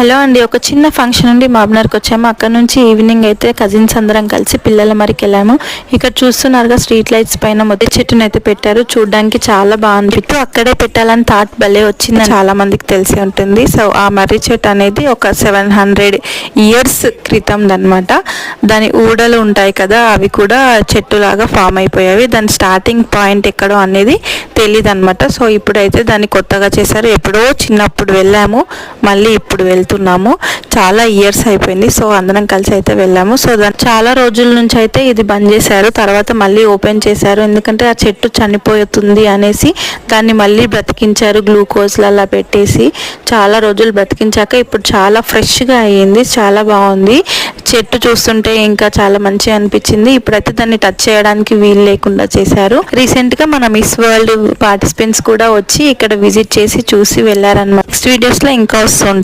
Hello అండి ఒక చిన్న ఫంక్షన్ నుండి మాబ్నర్కి వచ్చాము. అక్కడ నుంచి ఈవినింగ్ అయితే కజిన్స్ అందరం కలిసి పిల్లల మరికి వెళ్ళాము. ఇక్కడ చూస్తున్నారుగా స్ట్రీట్ లైట్స్ పైన మొదటి చెట్టును అయితే పెట్టారు. చూడడానికి చాలా బాగుంది. అక్కడే పెట్టాలని థాట్ భలే వచ్చింది చాలా మందికి తెలిసి ఉంటుంది. సో ఆ మర్రి చెట్టు అనేది ఒక సెవెన్ హండ్రెడ్ ఇయర్స్ క్రితం అనమాట దాని ఊడలు ఉంటాయి కదా అవి కూడా చెట్టులాగా ఫామ్ అయిపోయాయి. దాని స్టార్టింగ్ పాయింట్ ఎక్కడో అనేది తెలియదు అనమాట సో ఇప్పుడైతే దాన్ని కొత్తగా చేశారు. ఎప్పుడో చిన్నప్పుడు వెళ్ళాము. మళ్ళీ ఇప్పుడు వెళ్తున్నాము. చాలా ఇయర్స్ అయిపోయింది. సో అందరం కలిసి అయితే వెళ్ళాము. సో దాని చాలా రోజుల నుంచి అయితే ఇది బంద్ చేశారు. తర్వాత మళ్ళీ ఓపెన్ చేశారు. ఎందుకంటే ఆ చెట్టు చనిపోతుంది అనేసి దాన్ని మళ్ళీ బ్రతికించారు. గ్లూకోజ్లు అలా పెట్టేసి చాలా రోజులు బ్రతికించాక ఇప్పుడు చాలా ఫ్రెష్గా అయ్యింది. చాలా బాగుంది. చెట్టు చూస్తుంటే ఇంకా చాలా మంచిగా అనిపించింది. ఇప్పుడైతే దాన్ని టచ్ చేయడానికి వీలు లేకుండా చేశారు. రీసెంట్గా మన మిస్ వరల్డ్ పార్టిసిపెంట్స్ కూడా వచ్చి ఇక్కడ విజిట్ చేసి చూసి వెళ్ళారన్నమాట. నెక్స్ట్ వీడియోస్లో ఇంకా వస్తుంటాయి